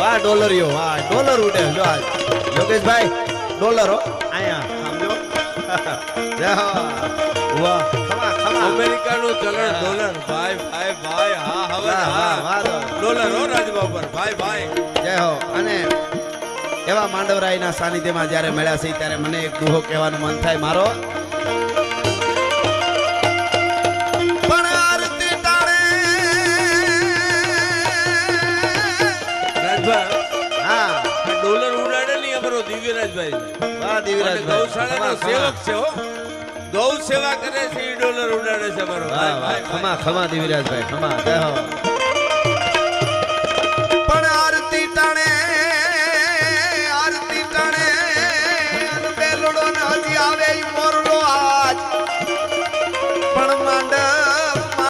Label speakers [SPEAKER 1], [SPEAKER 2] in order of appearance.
[SPEAKER 1] વાહ ડોલરિયો વાહ ડોલર ઉડે. જો આજ યોગેશભાઈ ડોલર અહીંયા સમજો જય હો. વાહ ખમા ખમા.
[SPEAKER 2] અમેરિકાનું ચલણ ડોલર. ભાઈ ભાઈ ભાઈ હા હવે હા. ડોલર હો રાજબાબર ભાઈ ભાઈ.
[SPEAKER 1] જય હો. અને એવા માંડવરાયના સાનિધ્યમાં જ્યારે મળ્યા છે ત્યારે મને એક દુહો કહેવાનું મન થાય. મારો હા.
[SPEAKER 2] ડોલર ઉડાડે નહીં અમારો દિવ્યરાજભાઈ.
[SPEAKER 1] વાહ
[SPEAKER 2] અને
[SPEAKER 1] દિવ્યરાજભાઈ
[SPEAKER 2] ગૌશાળાનો. સેવક છે હો. ગૌ સેવા કરે છે એ ડોલર ઉડાડે છે અમારો. ભાઈ
[SPEAKER 1] ખમા ખમા દિવ્યરાજભાઈ. ખમા. જય હો.